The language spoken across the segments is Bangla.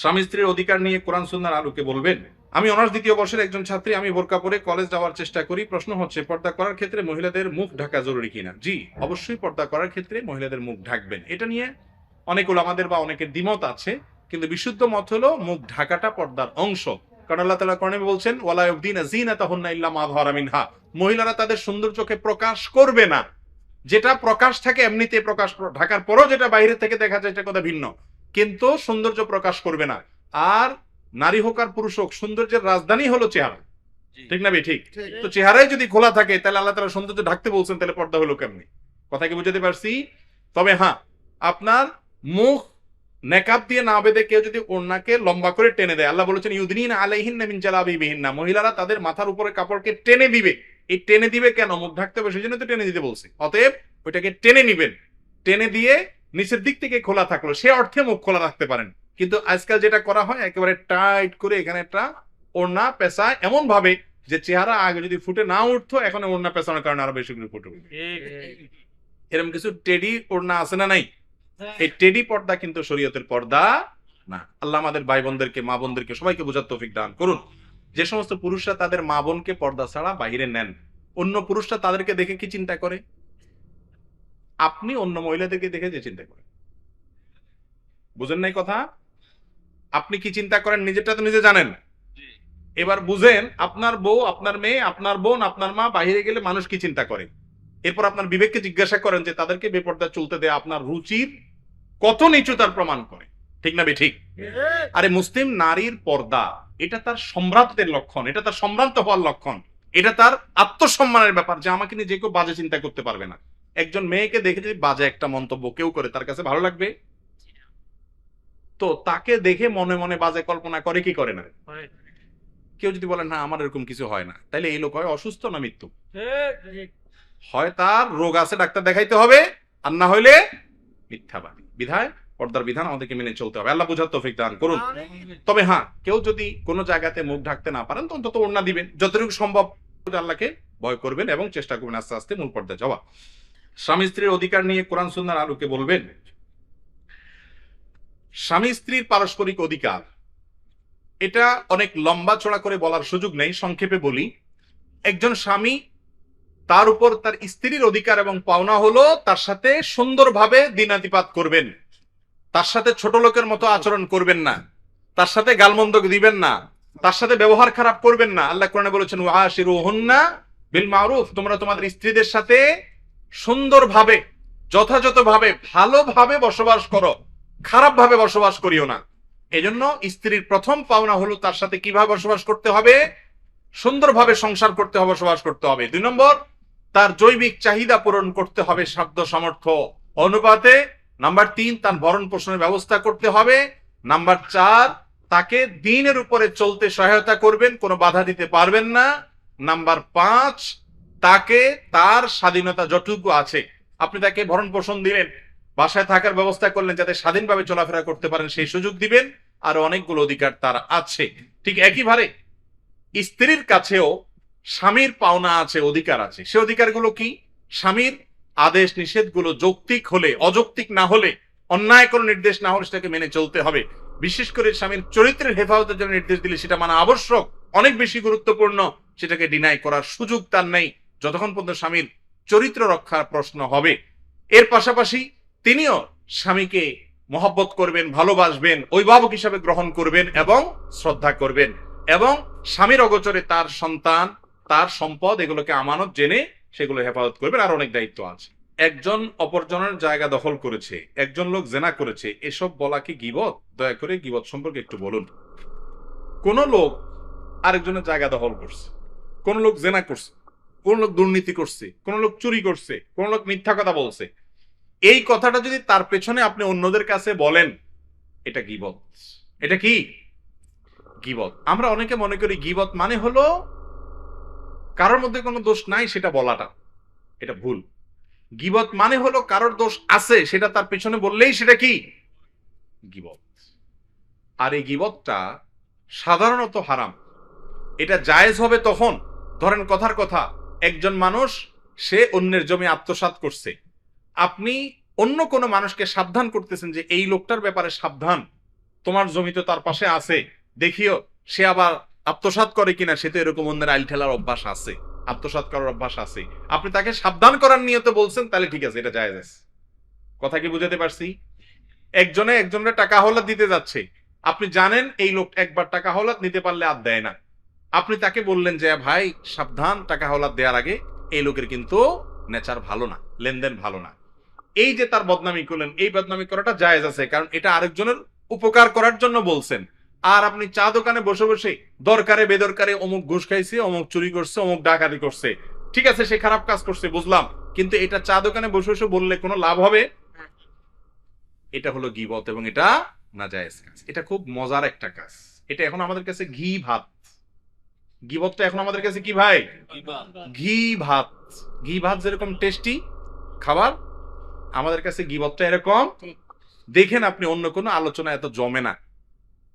স্বামী স্ত্রীর অধিকার নিয়ে কোরআন সুন্নার আলোকে বলবেন, আমি অনার্স দ্বিতীয় বর্ষের একজন ছাত্রী, আমি বোরকা পরে কলেজ যাওয়ার চেষ্টা করি। প্রশ্ন হচ্ছে, পর্দা করার ক্ষেত্রে মহিলাদের মুখ ঢাকা জরুরি কিনা? জি, অবশ্যই পর্দা করার ক্ষেত্রে মহিলাদের মুখ ঢাকবেন। এটা নিয়ে অনেক আমাদের বা অনেকের দ্বিমত আছে, কিন্তু বিশুদ্ধ মত হলো মুখ ঢাকাটা পর্দার অংশ। কারণ আল্লাহ তালা কর্ণে বলছেন ওয়ালায়ুদ্দিন জিনা তাহন্না ইল্লা মা ধরা মিনহা। মহিলারা তাদের সৌন্দর্যকে প্রকাশ করবে না। যেটা প্রকাশ থাকে, এমনিতে প্রকাশ ঢাকার পরও যেটা বাইরে থেকে দেখা যায় এটা কথা ভিন্ন? কিন্তু সৌন্দর্য প্রকাশ করবে না। আর নারী হোক আর পুরুষ হোক সৌন্দর্যের রাজধানী হলো চেহারা। ঠিক না ভাই? ঠিক। তো চেহারাই যদি খোলা থাকে তাহলে আল্লাহ তালা সৌন্দর্য ঢাকতে বলছেন তাহলে পর্দা হলো কেমনি? কথা কি বুঝাতে পারছি? তবে হ্যাঁ আপনার মুখ নেকাব দিয়ে না বেঁধে কেউ যদি ওড়নাকে লম্বা করে টেনে দেয় আল্লাহ বলেছেন ইউদিন আলাইহিন মিন জালাবিবিহিন না মহিলারা তাদের মাথার উপরে কাপড়কে টেনে দিবে। এই টেনে দিবে কেন? মুখ ঢাকতে হবে সেই জন্য তো টেনে দিতে বলছে। অতএব ওইটাকে টেনে নিবেন। টেনে দিয়ে নিচের দিক থেকে খোলা থাকল সে অর্থে মুখ খোলা রাখতে পারেন। কিন্তু আজকাল যেটা করা হয় একেবারে টাইট করে এখানে একটা ওড়না পেঁচা এমন ভাবে যে চেহারা আগে যদি ফুটে না উঠতো এখন ওড়না পেঁচানোর কারণে আরও বেশি করে ফুটে উঠবে। এরকম কিছু টেডি ওড়না আছে না নাই? এই টেডি পর্দা কিন্তু শরীয়তের পর্দা না। আল্লাহ আমাদের ভাই বোনদেরকে মা বোনদেরকে সবাইকে বোঝার তৌফিক দান করুন। যে সমস্ত পুরুষরা তাদের মা বোনকে পর্দা ছাড়া বাইরে নেন অন্য পুরুষরা তাদেরকে দেখে কি চিন্তা করে? আপনি অন্য মহিলাদেরকে দেখে যে চিন্তা করেন। বুঝেন নাই কথা? আপনি কি চিন্তা করেন? নিজেরটা তো নিজে জানেন। এবার বুঝেন আপনার বউ আপনার মেয়ে আপনার বোন আপনার মা বাইরে গেলে মানুষ কি চিন্তা করে? এরপর আপনার বিবেককে জিজ্ঞাসা করেন যে তাদেরকে বেপর্দা চলতে দেয়া আপনার রুচির কত নিচু তার প্রমাণ করে? ঠিক না বে ঠিক আরে মুসলিম নারীর পর্দা এটা তার সম্রাটদের লক্ষণ এটা তার সম্ভ্রান্ত হওয়ার লক্ষণ এটা তার আত্মসম্মানের ব্যাপার যে আমাকে নিয়ে যে কেউ বাজে চিন্তা করতে পারবে না। একজন মেয়েকে দেখে যদি বাজে একটা মন্তব্য কেউ করে তার কাছে ভালো লাগবে? তো তাকে দেখে মনে মনে বাজে কল্পনা করে কি করে না? কেউ যদি বলে না আমার এরকম কিছু হয় না। তাহলে এই লোক হয় অসুস্থ না মৃত্যু? হয় তার রোগ আছে ডাক্তার দেখাইতে হবে আর না হইলে মিথ্যাবাদী। বিধায় পর্দার বিধান আমাদেরকে মেনে চলতে হবে। আল্লাহ বুঝার তৌফিক দান করুন। তবে হ্যাঁ কেউ যদি কোনো জায়গাতে মুখ ঢাকতে না পারেন তো অন্তত ওড়না দিবেন। যতটুকু সম্ভব আল্লাহকে ভয় করবেন এবং চেষ্টা করবেন আস্তে আস্তে মূল পর্দায় যাওয়া। স্বামী স্ত্রীর অধিকার নিয়ে কোরআন সুন্নার আলোকে বলবেন, স্বামী স্ত্রীর পারস্পরিক অধিকার, এটা অনেক লম্বা চড়া করে বলার সুযোগ নেই, সংক্ষেপে বলি, একজন স্বামী তার উপর তার স্ত্রীর অধিকার এবং পাওনা হলো তার সাথে সুন্দরভাবে দিনাতিপাত করবেন, তার সাথে ছোট লোকের মতো আচরণ করবেন না, তার সাথে গালমন্দ দিবেন না, তার সাথে ব্যবহার খারাপ করবেন না। আল্লাহ কোরআনে বলেছেন ওয়াশিরু হুন্না বিল মারুফ তোমরা তোমাদের স্ত্রীদের সাথে সুন্দরভাবে, যথাযথভাবে, ভালোভাবে বসবাস করো। খারাপভাবে বসবাস করিও না। এজন্য স্ত্রীর প্রথম পাওনা হলো তার সাথে কীভাবে বসবাস করতে হবে? সুন্দরভাবে সংসার করতে হবে, বসবাস করতে হবে। দুই নম্বর, তার জৈবিক চাহিদা পূরণ করতে হবে সাধ্য সামর্থ্য অনুপাতে। নাম্বার তিন, তার ভরণ পোষণের ব্যবস্থা করতে হবে। নাম্বার চার, তাকে দিনের উপরে চলতে সহায়তা করবেন, কোনো বাধা দিতে পারবেন না। নাম্বার পাঁচ তাকে তার স্বাধীনতা যতটুকু আছে, আপনি তাকে ভরণ পোষণ দিলেন, বাসায় থাকার ব্যবস্থা করলেন যাতে স্বাধীনভাবে চলাফেরা করতে পারেন, সেই সুযোগ দিবেন, আর অনেকগুলো অধিকার তার আছে। ঠিক একইভাবে স্ত্রীর কাছেও স্বামীর পাওনা আছে, অধিকার আছে। সে অধিকারগুলো কি? স্বামীর আদেশ, নিষেধগুলো যৌক্তিক হলে, অযৌক্তিক না হলে, অন্যায় কোনো নির্দেশ না হলে সেটাকে মেনে চলতে হবে। বিশেষ করে স্বামীর চরিত্রের হেফাজতের জন্য নির্দেশ দিলে সেটা মানা আবশ্যক, অনেক বেশি গুরুত্বপূর্ণ, সেটাকে ডিনাই করার সুযোগ তার নেই। যতক্ষণ পর্যন্ত স্বামীর চরিত্র রক্ষার প্রশ্ন হবে, এর পাশাপাশি তিনিও স্বামীকে মহব্বত করবেন, ভালোবাসবেন, অভিভাবক হিসাবে গ্রহণ করবেন এবং শ্রদ্ধা করবেন এবং স্বামীর অগোচরে তার সন্তান, তার সম্পদ এগুলোকে আমানত জেনে সেগুলো হেফাজত করবেন। আর অনেক দায়িত্ব আছে। একজন অপরজনের জায়গা দখল করেছে, একজন লোক জেনা করেছে, এসব বলা কি গিবত? দয়া করে গিবত সম্পর্কে একটু বলুন। কোন লোক আরেকজনের জায়গা দখল করছে, কোন লোক জেনা করছে কোন লোক দুর্নীতি করছে, কোন লোক চুরি করছে, কোন লোক মিথ্যা কথা বলছে। এই কথাটা যদি তার পেছনে আপনি অন্যদের কাছে বলেন, এটা গিবত। এটা কি? গিবত। আমরা অনেকে মনে করি গিবত মানে হলো কারোর মধ্যে কোনো দোষ নাই, সেটা বলাটা। এটা ভুল। গিবত মানে হলো কারোর দোষ আছে, সেটা তার পেছনে বললেই সেটা কি? গিবত। আর এই গিবতটা সাধারণত হারাম। এটা জায়েজ হবে তখন। ধরেন কথার কথা একজন মানুষ, সে অন্যের জমি আত্মসাৎ করছে। আপনি অন্য কোনো মানুষকে সাবধান করতেছেন যে এই লোকটার ব্যাপারে সাবধান। তোমার জমি তো তার পাশে আছে। দেখিও, সে আবার আত্মসাৎ করে কিনা, সে তো এরকম অন্যের আইল ঠেলার অভ্যাস আছে। আত্মসাৎ করার অভ্যাস আছে। আপনি তাকে সাবধান করার নিয়তে বলছেন, তাহলে ঠিক আছে, এটা যায় কথা কি বুঝাতে পারছি? একজনে একজনের টাকা হলাদ দিতে যাচ্ছে। আপনি জানেন, এই লোক একবার টাকা হলাদ নিতে পারলে আর দেয় না। আপনি তাকে বললেন যে, ভাই, সাবধান, টাকা হলাদ দেওয়ার আগে এই লোকের কিন্তু নেচার ভালো না, লেনদেন ভালো না। এই যে তার বদনামি করলেন, এই বদনামি করাটা জায়েজ আছে, কারণ এটা আরেকজনের উপকার করার জন্য বলছেন। আর আপনি চা দোকানে বসে বসে দরকারে, বেদরকারে অমুক ঘুষ খাইছে, অমুক চুরি করছে, অমুক ডাকাতি করছে। ঠিক আছে, সে খারাপ কাজ করছে, বুঝলাম। কিন্তু এটা চা দোকানে বসে বসে বললে কোনো লাভ হবে? এটা হলো গিবত এবং এটা না জায়েজ কাজ। এটা খুব মজার একটা কাজ। এটা এখন আমাদের কাছে ঘি, ভাত গিবতটা এখন আমাদের কাছে কি ভাই? ঘি ভাত ঘি ভাত যেরকম টেস্টি খাবার আমাদের কাছে গিবতটা এরকম। দেখেন আপনি অন্য কোনো আলোচনা এত জমে না।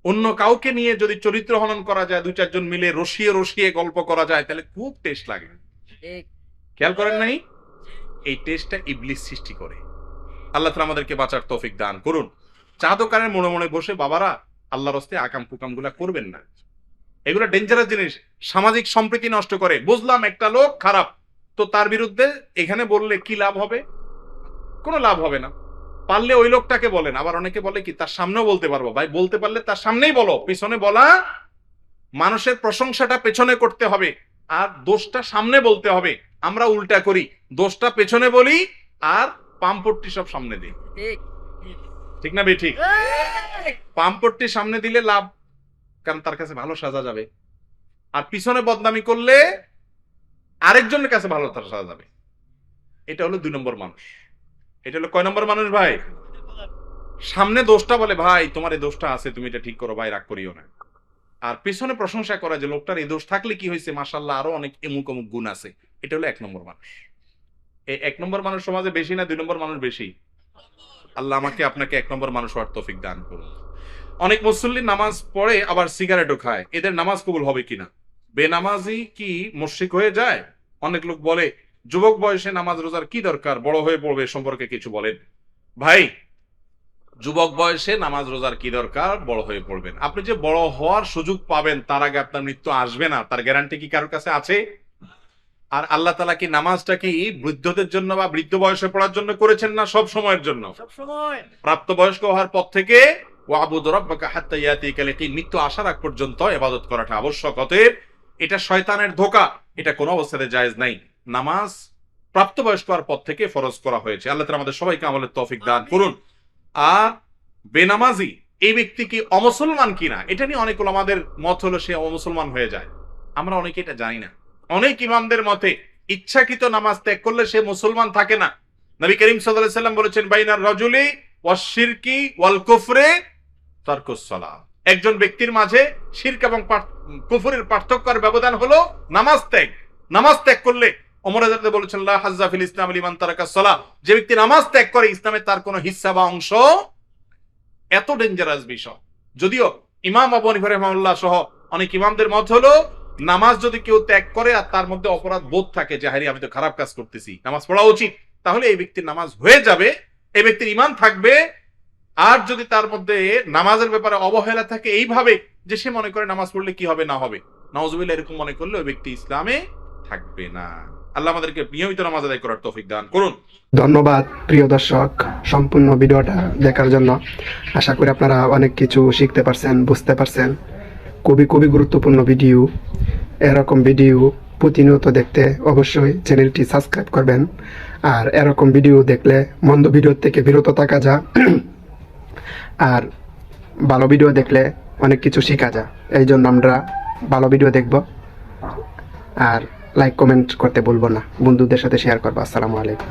অন্য কাউকে নিয়ে যদি চরিত্র হনন করা যায় দুই চারজন মিলে রসিয়ে রসিয়ে গল্প করা যায় তাহলে খুব টেস্ট লাগে। খেয়াল করেন নাই? এই টেস্টটা ইবলিস সৃষ্টি করে। আল্লাহ তাআলা আমাদেরকে বাঁচার তৌফিক দান করুন। চা দোকানের মনে মনে বসে বাবারা আল্লাহর হস্তে আকাম কুকামগুলা করবেন না। এগুলো ডেঞ্জারাস জিনিস। সামাজিক সম্প্রীতি নষ্ট করে। বুঝলাম একটা লোক খারাপ। তো তার বিরুদ্ধে এখানে বললে কি লাভ হবে? কোনো লাভ হবে না। পারলে ওই লোকটাকে বলেন। আবার অনেকে বলে কি তার সামনেও বলতে পারব। ভাই বলতে পারলে তার সামনেই বলো। পিছনে বলা মানুষের প্রশংসাটা পেছনে করতে হবে। আর দোষটা সামনে বলতে হবে। আমরা উল্টা করি। দোষটা পেছনে বলি আর পাম্পট্টি সব সামনে দিই। ঠিক। ঠিক না বে ঠিক? পাম্পট্টি সামনে দিলে লাভ কারণ তার কাছে ভালো সাজা যাবে। আর পিছনে বদনামি করলে আরেকজনের কাছে ভালো তার সাজা যাবে। এটা হলো দুই নম্বর মানুষ। এটা হলো কয় নম্বর মানুষ ভাই? সামনে দোষটা বলে, ভাই, তোমার এই দোষটা আছে, তুমি এটা ঠিক করো, ভাই, রাগ করিও না। আর পেছনে প্রশংসা করা যে লোকটার এই দোষ থাকলে কি হয়েছে? মাসাল্লাহ আরও অনেক এমুক অমুক গুণ আছে। এটা হলো এক নম্বর মানুষ। এই এক নম্বর মানুষ সমাজে বেশি না দুই নম্বর মানুষ বেশি? আল্লাহ আমাকে আপনাকে এক নম্বর মানুষ হওয়ার তৌফিক দান করুন। অনেক মুসল্লি নামাজ পড়ে আবার সিগারেটও খায়। এদের নামাজ কবুল হবে কিনা? বেনামাজি কি মুশরিক হয়ে যায়? অনেক লোক বলে যুবক বয়সে নামাজ রোজার কি দরকার? বড় হয়ে পড়বে সম্পর্কে কিছু বলেন। ভাই যুবক বয়সে নামাজ রোজার কি দরকার? বড় হয়ে পড়বেন আপনি যে বড় হওয়ার সুযোগ পাবেন তার আগে আপনার মৃত্যু আসবে না। তার গ্যারান্টি কি কারোর কাছে আছে? আর আল্লাহ তালা কি নামাজটা কি বৃদ্ধদের জন্য বা বৃদ্ধ বয়সে পড়ার জন্য করেছেন না সব সময়ের জন্য? সব সময়। প্রাপ্তবয়স্ক হওয়ার পর থেকে ওয়াবুদ রাব্বাকা হাত্তা ইয়াতিকাল ইয়াকিন মৃত্যু আসার আগ পর্যন্ত ইবাদত করাটা আবশ্যক অতএব এটা শয়তানের ধোকা এটা কোনো অবস্থাতে জায়েজ নাই। নামাজ প্রাপ্তবয়স্ক হওয়ার পর থেকে ফরজ করা হয়েছে। আল্লাহ তাআলা আমাদের সবাইকে আমলের তৌফিক দান করুন। আর বেনামাজি এই ব্যক্তি কি অমুসলমান কিনা? এটা নিয়ে অনেক আমাদের মত হলো সে অমুসলমান হয়ে যায়। আমরা অনেকে এটা জানি না। অনেক ইমামদের মতে ইচ্ছাকৃত নামাজ ত্যাগ করলে সে মুসলমান থাকে না। নবী করিম সাল্লাম বলেছেন বাইনার রজুলি ওয়াশিরকি ওয়াল কুফরে তারকুস একজন ব্যক্তির মাঝে শিরক এবং কুফরের পার্থক্যের ব্যবধান হলো নামাজ ত্যাগ। নামাজ ত্যাগ করলে ওমর আজাদ বলেছেন, লা হাজ্জা ফিল ইসলাম লিমান তারাকা যে ব্যক্তি নামাজ ত্যাগ করে, ইসলামে তার কোনো হিস্সা বা অংশ এত ডেঞ্জারাস বিষয়। যদিও ইমাম আবু হানিফা রাহিমাহুল্লাহ সহ অনেক ইমামদের মত হলো, নামাজ যদি কেউ ত্যাগ করে আর তার মধ্যে অপরাধ বোধ থাকে যে হারি আমি তো খারাপ কাজ করতেছি, নামাজ পড়া উচিত। তাহলে এই ব্যক্তির নামাজ হয়ে যাবে, এই ব্যক্তির ইমান থাকবে আর যদি তার মধ্যে নামাজের ব্যাপারে অবহেলা থাকে এইভাবে যে সে মনে করে নামাজ পড়লে কি হবে, না হবে, নওয়াজবিল্লাহ এরকম মনে করলে ওই ব্যক্তি ইসলামে থাকবে না। আল্লাহ আমাদেরকে নিয়মিত নামাজ আদায় করার তৌফিক দান করুন। ধন্যবাদ, প্রিয় দর্শক, সম্পূর্ণ ভিডিওটা দেখার জন্য। আশা করি আপনারা অনেক কিছু শিখতে পারছেন, বুঝতে পারছেন। খুবই খুবই গুরুত্বপূর্ণ ভিডিও। এরকম ভিডিও প্রতিনিয়ত দেখতে অবশ্যই চ্যানেলটি সাবস্ক্রাইব করবেন। আর এরকম ভিডিও দেখলে মন্দ ভিডিও থেকে বিরত থাকা যা আর ভালো ভিডিও দেখলে অনেক কিছু শেখা যায়। এই জন্য আমরা ভালো ভিডিও দেখব। আর লাইক কমেন্ট করতে বলব না। বন্ধুদের সাথে শেয়ার করব। আসসালামু আলাইকুম।